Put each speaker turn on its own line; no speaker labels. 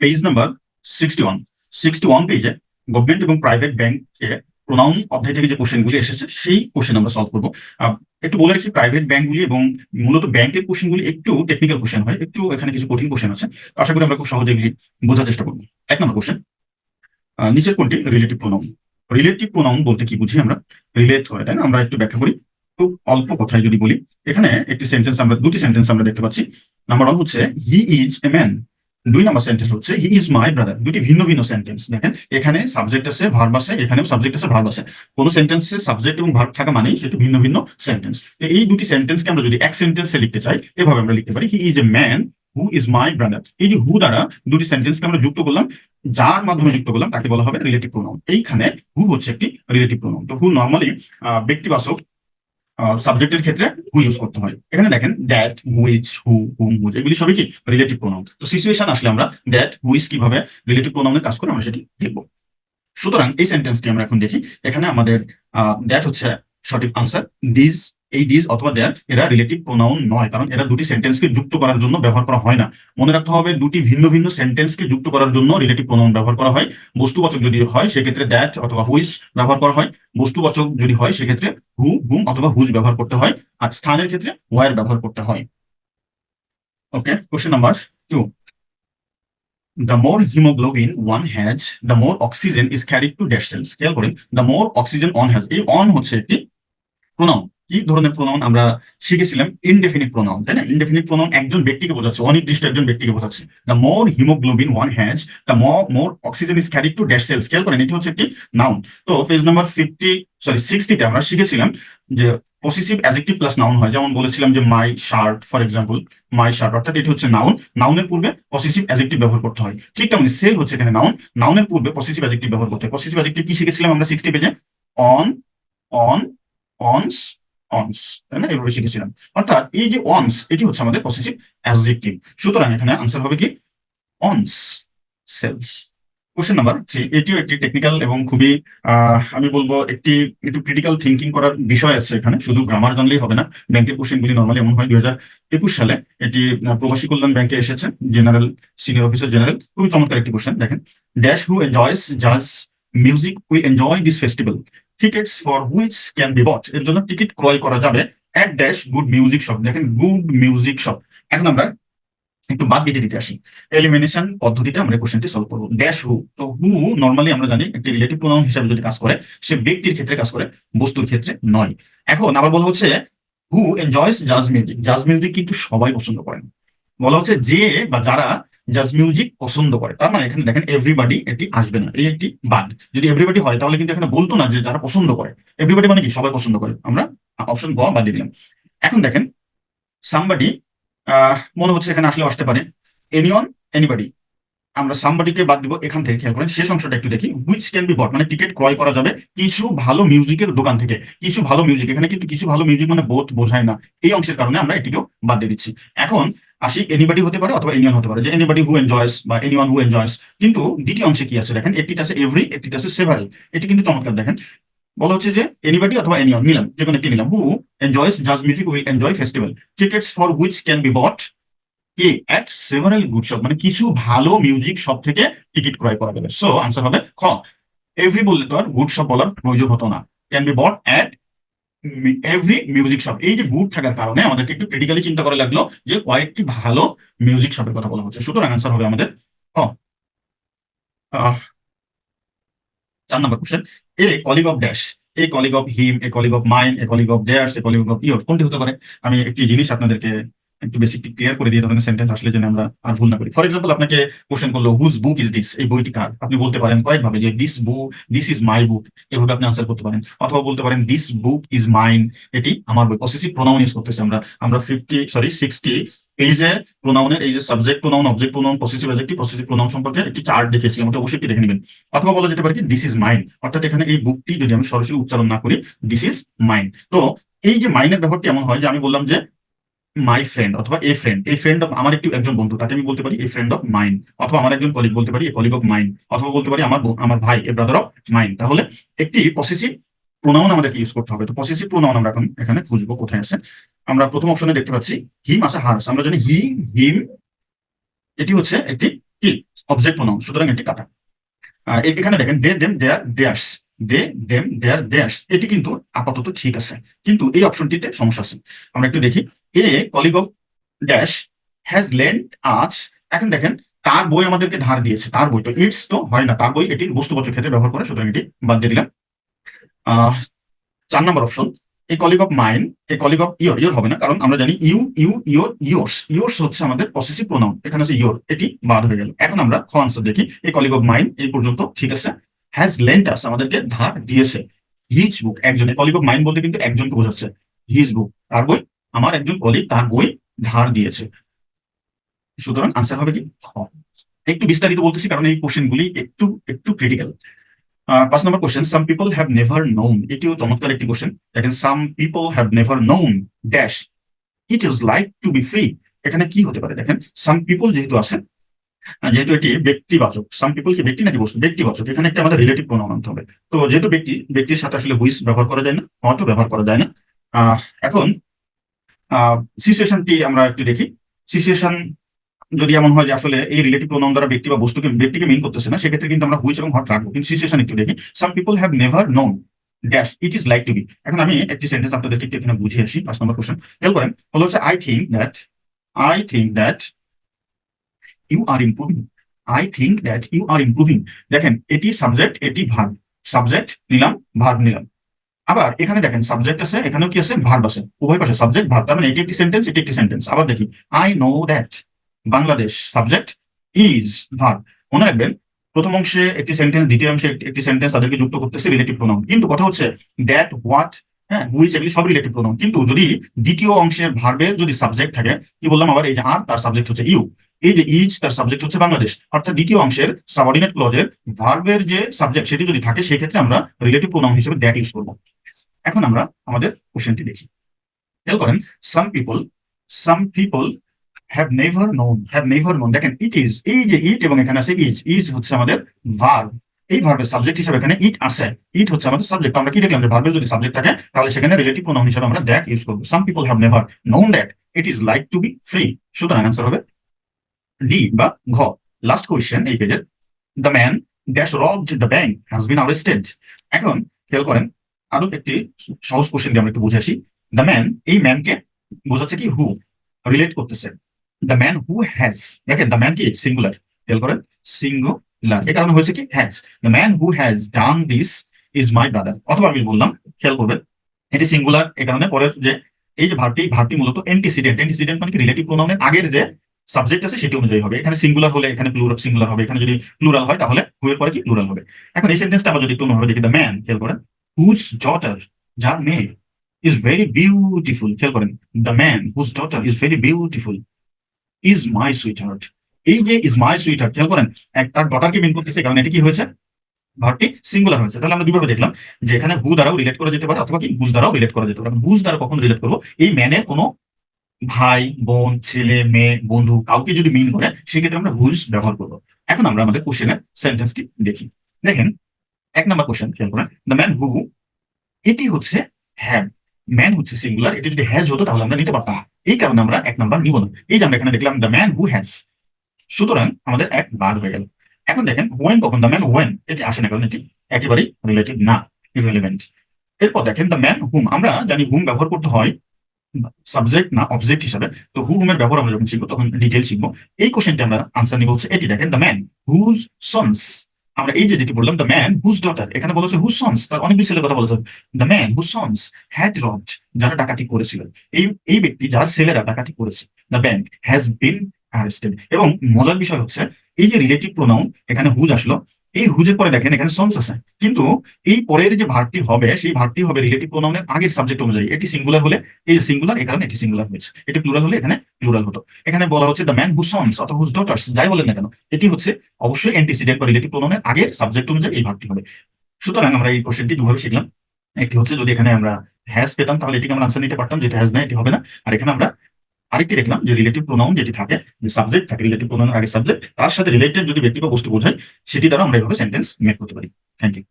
Page number sixty one sixty one পেজে government এবং private ব্যাংকে প্রোনাউন অধ্যায় থেকে যে কোশ্চেনগুলি এসেছে, সেই কোশ্চেন আমরা সলভ করব। একটু বলে রাখি প্রাইভেট ব্যাংকগুলি এবং মূলত ব্যাংকের কোশ্চেনগুলি একটু টেকনিক্যাল কোশ্চেন হয়, একটু এখানে কিছু কঠিন কোশ্চেন আছে। আশা করি আমরা খুব সহজে বোঝার চেষ্টা করব। এক নম্বর কোশ্চেন নিচের কোনটি? রিলেটিভ প্রোনাউন রিলেটিভ প্রোনাউন বলতে কি বুঝি আমরা? রিলেট করে তাই না? আমরা একটু ব্যাখ্যা করি। খুব অল্প কথায় যদি বলি, এখানে একটি সেন্টেন্স আমরা, দুটি সেন্টেন্স আমরা দেখতে পাচ্ছি। নাম্বার ওয়ান হচ্ছে হি ইজ এ ম্যান দুই নাম্বার সেন্টেন্স হচ্ছে হি ইজ মাই ব্রাদার দুটি ভিন্ন ভিন্ন সেন্টেন্স দেখেন, এখানে সাবজেক্ট আছে ভার্ব আছে, এখানেও সাবজেক্ট আছে ভার্ব আছে। কোনো সেন্টেন্সে সাবজেক্ট এবং ভার্ব থাকা মানেই সেটা ভিন্ন ভিন্ন সেন্টেন্স এই দুটি সেন্টেন্সকে আমরা যদি এক সেন্টেন্সে লিখতে চাই, এভাবে আমরা লিখতে পারি he is a man who is my brother এই যে হু দ্বারা দুটি সেন্টেন্সকে আমরা যুক্ত করলাম, যার মাধ্যমে যুক্ত করলাম, তাকে বলা হবে রিলেটিভ প্রোনাউন এইখানে হু হচ্ছে একটি রিলেটিভ প্রোনাউন তো হু নর্মালি ব্যক্তিবাচক সাবজেক্টের ক্ষেত্রে হু ইউজ করতে হয়। এখানে দেখেন that which who whom whose এগুলি সবই কি? রিলেটিভ প্রোনাউন তো সিচুয়েশন আসলে আমরা দ্যাট হুইচ কীভাবে রিলেটিভ প্রোনাউনের কাজ করে আমরা সেটি দেখব। সুতরাং এই সেন্টেন্সটি আমরা এখন দেখি। এখানে আমাদের দ্যাট হচ্ছে সঠিক আনসার দিস এই ডিজ অথবা দেয়ার এরা রিলেটিভ প্রোনাউন নয় কারণ এরা দুটি সেন্টেন্সকে যুক্ত করার জন্য ব্যবহার করা হয় না। মনে রাখতে হবে দুটি ভিন্ন ভিন্ন সেন্টেন্সকে যুক্ত করার জন্য রিলেটিভ প্রোনাউন ব্যবহার করা হয়। বস্তুবাচক যদি হয় সেক্ষেত্রে দ্যাট অথবা হুইস ব্যবহার করা হয়। বস্তুবাচক যদি হয় সেক্ষেত্রে হু হুম অথবা হুজ ব্যবহার করতে হয়। আর স্থানের ক্ষেত্রে ওয়ার ব্যবহার করতে হয়। Okay question number two The more hemoglobin one has, the more oxygen is carried to dead cells. খেয়াল করেন the more oxygen on has. এই on হচ্ছে একটি প্রোনাউন কি ধরনের প্রোনাউন আমরা শিখেছিলাম? ইনডেফিনিট প্রোনাউন তাই না? ইনডেফিনিট প্রোনাউন একজন ব্যক্তিকে বোঝাচ্ছে, অনির্দিষ্ট একজন ব্যক্তিকে বোঝাচ্ছে। The more haemoglobin one has the more more oxygen is carried to dash cells খেয়াল করেন, এটি হচ্ছে একটি নাউন তো পেজ নাম্বার ফিফটি সরি সিক্সটিতে আমরা শিখেছিলাম যে পসেসিভ অ্যাজেক্টিভ প্লাস নাউন হয়। যেমন বলেছিলাম যে my shirt for example my shirt অর্থাৎ এটি হচ্ছে নাউন নাউনের পূর্বে পসেসিভ অ্যাজেক্টিভ ব্যবহার করতে হয়। ঠিক তেমনি সেল হচ্ছে এখানে নাউন নাউনের পূর্বে পসেসিভ অ্যাজেক্টিভ ব্যবহার করতে হয়। পসেসিভ অ্যাজেক্টিভ কি শিখেছিলাম আমরা সিক্সটি পেজে অন অন অনস অনস তাই না? এভাবে শিখেছিলাম। অর্থাৎ এই যে অনস এটি হচ্ছে আমাদের পসেসিভ অ্যাডজেক্টিভ সুতরাং এখানে আনসার হবে কি? অনস সেলস কোশ্চেন নাম্বার থ্রি এটিও একটি টেকনিক্যাল এবং খুবই আমি বলব একটি, একটু ক্রিটিক্যাল থিঙ্কিং করার বিষয় আছে এখানে। শুধু গ্রামার জানলেই হবে না। ব্যাংকের কোশ্চেনগুলি নর্মালি এমন হয় দুই হাজার একুশ সালে এটি প্রবাসী কল্যাণ ব্যাংকে এসেছে জেনারেল সিনিয়র অফিসার জেনারেল খুবই চমৎকার একটি কোশ্চেন দেখেন। Dash who enjoys jazz music we enjoy this festival tickets for which can be bought এর জন্য টিকিট ক্রয় করা যাবে at dash good music shop দেখেন গুড মিউজিক শপ এখন আমরা একটু বাদ দিতে দিতে আসি। এলিমিনেশন পদ্ধতিতে আমরা কোশ্চেনটি সলভ করব। ড্যাশ হু তো হু নর্মালি আমরা জানি একটি রিলেটিভ প্রোনাউন হিসাবে যদি কাজ করে, সে ব্যক্তির ক্ষেত্রে কাজ করে, বস্তুর ক্ষেত্রে নয়। এখন আবার বলা হচ্ছে who enjoys jazz music jazz music কিন্তু সবাই পছন্দ করেন। বলা হচ্ছে যে বা যারা জাজ মিউজিক পছন্দ করে। তার মানে এখানে দেখেন এভরিবাডি এটি আসবে না। এই একটি বাদ। যদি এভরিবাডি হয়, তাহলে কিন্তু এখানে বলতো না যে যারা পছন্দ করে। এভরিবাডি মানে কি? সবাই পছন্দ করে। আমরা অপশন গ বাদ দিয়ে দিলাম। এখন দেখেন সামবাডি মনে হচ্ছে এখানে আসলে আসতে পারে। এনিওন এনিবাডি আমরা সামবাডিকে বাদ দিব এখান থেকে, খেয়াল করেন। শেষ অংশটা একটু দেখি। হুইচ ক্যান বি বট মানে টিকিট ক্রয় করা যাবে কিছু ভালো মিউজিকের দোকান থেকে। কিছু ভালো মিউজিক এখানে কিন্তু কিছু ভালো মিউজিক মানে বোধ বোঝায় না। এই অংশের কারণে আমরা এটিকেও বাদ দিয়ে দিচ্ছি। এখন আসি এনিবাডি হতে পারে অথবা এনিয়ন হতে পারে, যে এনিবাডি হু এনজয়স বা এনিওয়ান হু এনজয়স কিন্তু দ্বিতীয় অংশে কি আছে দেখেন, একটিতে আছে এভরি একটিতে আছে সেভারেল এটি কিন্তু চমৎকার দেখেন। বলা হচ্ছে যে এনিবাডি অথবা এনিয়ন নিলাম যে কোনো একটি নিলাম। Who enjoys jazz music will enjoy festival tickets for which can be bought কি অ্যাট সেভারাল গুড শপ মানে কিছু ভালো মিউজিক শপ থেকে টিকিট ক্রয় করা যাবে। সো আনসার হবে খ। এভরি বললে তো আর গুড শপ বলার প্রয়োজন হতো না। Can be bought at every music shop এই যে গুড থাকার কারণে আমাদেরকে একটু ক্রিটিক্যালি চিন্তা করা লাগল যে কয়েকটি ভালো মিউজিক শপের কথা বলা হচ্ছে। সুতরাং আনসার হবে আমাদের চার নম্বর question a colleague of dash a colleague of him a colleague of mine a colleague of dash a colleague of your কোনটি হতে পারে? আমি একটি জিনিস আপনাদেরকে একটু বেশি ক্লিয়ার করে দিয়ে ধরনের সেন্টেন্স আসলে যেন আমরা আর ভুল না করি। ফর এক্সাম্পল আপনাকে কোশ্চেন করল হুজ বুক ইজ দিস এই বইটি কার? আপনি বলতে পারেন কয়েকভাবে যে this book this is my book এভাবে আপনি আনসার করতে পারেন। অথবা বলতে পারেন দিস বুক ইজ মাইন এটি আমার বই। পসেসিভ প্রোনাউন ইউজ করতেছি আমরা। আমরা ফিফটি সরি সিক্সটি এই যে প্রোনাউনের এই যে subject pronoun object pronoun possessive objective possessive pronoun সম্পর্কে একটি চার্ট দেখিয়েছিলাম ওটা অবশ্যই দেখে নেবেন। অথবা বলা যেতে পারে কি দিস ইজ মাইন অর্থাৎ এখানে এই বুকটি যদি আমি সরাসরি উচ্চারণ না করি দিস ইজ মাইন তো এই যে মাইনের ব্যাপারটি এমন হয় যে, আমি বললাম যে মাই ফ্রেন্ড অথবা এ ফ্রেন্ড এই ফ্রেন্ড অফ আমার একটি একজন বন্ধু, তাকে আমি বলতে পারি এ ফ্রেন্ড অফ মাইন অথবা আমার একজন কলিগ বলতে পারি এ কলিগ অফ মাইন অথবা বলতে পারি আমার আমার ভাই এ ব্রাদার অফ মাইন তাহলে একটি পসেসিভ প্রোনাউন আমাদেরকে ইউজ করতে হবে। তো পসেসিভ প্রোনাউন আমরা এখন এখানে খুঁজবো কোথায় আছে। আমরা প্রথম অপশনে দেখতে পাচ্ছি হিম আছে হার্স আমরা জানি হি হিম এটি হচ্ছে একটি কি অবজেক্ট প্রোনাউন সুতরাং এটি কাটা। এখানে দেখেন they them their theirs they, them, their theirs এটি কিন্তু আপাতত ঠিক আছে। কিন্তু এই অপশনটিতে সমস্যা আছে। আমরা একটু দেখি। A colleague of dash has lent us. এখন দেখেন, তার বই আমাদেরকে ধার দিয়েছে, তার বই। তো ইটস তো হয় না, তার বই এটি বস্তুবাচক ক্ষেত্রে ব্যবহার করে, সুতরাং এটি বাদ দিয়ে দিলাম। চার নম্বর অপশন এই কলিগ অফ মাইন এই কলিগ অফ ইয়োর ইয়োর হবে না, কারণ আমরা জানি you you, your, yours. Yours হচ্ছে আমাদের পসেসিভ প্রোনাউন এখানে আছে ইয়োর, এটি বাদ হয়ে গেল। এখন আমরা খ আনসার দেখি। এই কলিগ অফ মাইন, এই পর্যন্ত ঠিক আছে। হ্যাজ লেন্ট আস আমাদেরকে ধার দিয়েছে। হিজ বুক একজন কলিগ অফ মাইন বলতে কিন্তু একজনকে বোঝাচ্ছে। হিজ বুক তার বই আমার একজন কলিগ তার বই ধার দিয়েছে। সুতরাং আনসার হবে কি? একটু বিস্তারিত বলতেছি কারণ এই কোশ্চেনগুলি একটু একটু ক্রিটিক্যাল পাঁচ নম্বর question some people have never known এটিও চমৎকার একটি কোশ্চেন দেখেন some people have never known dash it is like to be free এখানে কি হতে পারে? দেখেন সাম পিপল যেহেতু আছে আহ, যেহেতু এটি ব্যক্তিবাচক সাম পিপল কি ব্যক্তি নাকি বস্তু? ব্যক্তিবাচক, এখানে একটা আমাদের রিলেটিভ প্রোনাউন আনতে হবে। তো যেহেতু ব্যক্তি, ব্যক্তির সাথে আসলে হুইস ব্যবহার করা যায় না হয়তো ব্যবহার করা যায় না এখন সিচুয়েশনটি আমরা একটু দেখি। সিচুয়েশন যদি এমন হয় যে আসলে এই রিলেটিভ প্রোনাউন দ্বারা ব্যক্তি বা বস্তুকে, ব্যক্তিকে মিন করতেছে না, সেক্ষেত্রে কিন্তু আমরা হুইচ এবং হট রাখব। কিন্তু সিচুয়েশন একটু দেখি। Some people have never known dash it is like to be এখন আমি একটি সেন্টেন্স আপনাদের একটু এখানে বুঝে আসি, পাঁচ নম্বর কোশ্চেন খেয়াল করেন, হলো হচ্ছে I think that I think that you are improving I think that you are improving দেখেন, এটি সাবজেক্ট এটি ভার্ব সাবজেক্ট নিলাম ভার্ব নিলাম। আবার এখানে দেখেন সাবজেক্ট আছে, এখানেও কি আছে? ভার্ব আছে। উভয় পাশে সাবজেক্ট ভার্ব তার মানে এটি একটি সেন্টেন্স এটি একটি সেন্টেন্স আবার দেখি I know that Bangladesh subject is verb মনে রাখবেন, প্রথম অংশে একটি সেন্টেন্স দ্বিতীয় অংশে একটি- সেন্টেন্স তাদেরকে যুক্ত করতেছে রিলেটিভ প্রোনাউন কিন্তু কথা হচ্ছে দ্যাট হোয়াট হ্যাঁ হুইচ এগুলি সব রিলেটিভ প্রোনাউন কিন্তু যদি দ্বিতীয় অংশের ভার্বের যদি সাবজেক্ট থাকে, কি বললাম আবার? এই যে আর তার সাবজেক্ট হচ্ছে ইউ এই যে ইজ তার সাবজেক্ট হচ্ছে বাংলাদেশ। অর্থাৎ দ্বিতীয় অংশের সাবঅর্ডিনেট ক্লজের ভার্বের যে সাবজেক্ট সেটি যদি থাকে, সেই ক্ষেত্রে আমরা রিলেটিভ প্রোনাউন হিসেবে দ্যাট ইউজ করব। এখন আমরা আমাদের কোশ্চেনটি দেখি। করেন some people some people have never known have never known দেখেন ইট ইজ এই যে ইট এবং এখানে আছে ইজ ইজ হচ্ছে আমাদের ভার্ব এই ভার্বের সাবজেক্ট হিসেবে এখানে ইট আছে। ইট হচ্ছে আমাদের সাবজেক্ট আমরা কি দেখলাম যে ভার্বের যদি সাবজেক্ট থাকে, তাহলে সেখানে রিলেটিভ প্রোনাউন হিসেবে আমরা দ্যাট ইউজ করব। Some people have never known that it is like to be free সুতরাং অ্যান্সার হবে ডি বা ঘ। লাস্ট কোয়েশ্চেন এই পেজের the man dash robbed the bank has been arrested এখন খেয়াল করেন, আরও একটি সহজ কোশ্চেন দিয়ে আমরা একটু বুঝে আসি। দ্য ম্যান এই ম্যানকে বোঝাচ্ছে কি হু রিলেট করতেছে। দ্য ম্যান হু হ্যাজ দেখেন দ্য ম্যান কি সিঙ্গুলার খেয়াল করেন সিঙ্গুলার এ কারণে হয়েছে কি? Has the man who has done this is my brother অথবা আমি বললাম, খেয়াল করবেন, এটি সিঙ্গুলার এ কারণে পরের যে, এই যে ভার্বটি ভার্বটি মূলত এন্টিসিডেন্ট এন্টিসিডেন্ট মানে কি? রিলেটিভ প্রোনাউনের আগের যে সাবজেক্ট আছে, সেটি অনুযায়ী হবে। এখানে সিঙ্গুলার হলে এখানে প্লুরাল সিঙ্গুলার হবে। এখানে যদি প্লুরাল হয়, তাহলে হু এর পরে কি? প্লুরাল হবে। এখন এই সেন্টেন্সটা আবার যদি একটু অন্যভাবে দেখি দ্য ম্যান খেয়াল করেন হুজ ডটার যার মেয়ে ইজ ভেরি বিউটিফুল খেয়াল করেন the man whose daughter is very beautiful is my sweetheart এই যে ইজ মাই সুইট হার্ট খেয়াল করেন, এক তার ডটারকে মিন করতেছে কারণ এটি কি হয়েছে? ভার্বটি সিঙ্গুলার হয়েছে। তাহলে আমরা দুভাবে দেখলাম যে এখানে হু দ্বারাও রিলেট করা যেতে পারে অথবা কি হুজ দ্বারাও রিলেট করা যেতে পারে। হুজ দ্বারা কখন রিলেট করব? এই ম্যানের কোনো ভাই, বোন, ছেলে, মেয়ে, বন্ধু, কাউকে যদি মিন করে, সেক্ষেত্রে আমরা হুজ ব্যবহার করব। এখন আমরা আমাদের কোশ্চেনের সেন্টেন্সটি দেখি। দেখেন, এক নম্বর কোশ্চেন খেয়াল করেন। দ্য ম্যান হু এটি হচ্ছে হ্যাভ ম্যান হচ্ছে সিঙ্গুলার এটি যদি হ্যাজ হতো তাহলে আমরা নিতে পারতাম। এই কারণে আমরা এক নাম্বার নিব না। এই যে আমরা এখানে দেখলাম দ্য ম্যান হু হ্যাজ সুতরাং আমাদের এক বাদ হয়ে গেল। এখন দেখেন ওয়েন কখন? দ্য ম্যান ওয়েন এটি আসে না কারণ এটি একেবারেই রিলেটেড না ইররিলেভেন্ট এরপর দেখেন দ্য ম্যান হুম আমরা জানি হুম ব্যবহার করতে হয় সাবজেক্ট না অবজেক্ট হিসাবে। তো হু হুমের ব্যবহার আমরা যখন শিখব, তখন ডিটেল শিখব। এই কোশ্চেনটি আমরা আনসার নিব হচ্ছে এটি। দেখেন দ্য ম্যান হুজ সন্স আমরা এই যে যেটি বললাম দ্য ম্যান হুজ ডটার এখানে বলেছে হুজ সন্স তার অনেক ছেলের কথা বলেছে the man whose sons had robbed যারা ডাকাতি করেছিল। এই এই ব্যক্তি, যার ছেলেরা ডাকাতি করেছে the bank has been arrested এবং মজার বিষয় হচ্ছে, এই যে রিলেটিভ প্রোনাউন এখানে হুজ আসলো, এই হুজের পরে দেখেন এখানে সন্স আছে। কিন্তু এই পরের যে ভার্বটি হবে, সেই ভার্বটি হবে রিলেটিভ প্রোনাউনের আগের সাবজেক্ট অনুযায়ী। এটি সিঙ্গুলার হলে, এই সিঙ্গুলার কারণে এটি সিঙ্গুলার হয়েছে। এটি প্লুরাল হলে এখানে প্লুরাল হতো। এখানে বলা হচ্ছে দ্য ম্যান হু সন্স অথবা হুজ ডটার্স যাই বলেন না কেন, এটি হচ্ছে অবশ্যই অ্যান্টিসিডেন্ট বা রিলেটিভ প্রোনাউনের আগের সাবজেক্ট অনুযায়ী এই ভার্বটি হবে। সুতরাং আমরা এই কোশ্চেনটি দুভাবে শিখলাম। একটি হচ্ছে যদি এখানে আমরা হ্যাজ পেতাম, তাহলে এটিকে আমরা আনসার নিতে পারতাম যেটা হ্যাজ না এটি হবে না। আর এখানে আমরা আরেকটি দেখলাম যে রিলেটিভ প্রোনাউন যেটি থাকে সাবজেক্ট থাকে রিলেটিভ প্রোনাউনের আগে সাবজেক্ট তার সাথে রিলেটেড যদি ব্যক্তি বা বস্তু বোঝায় সেটি দ্বারা আমরা এভাবে সেন্টেন্স মেক করতে পারি। Thank you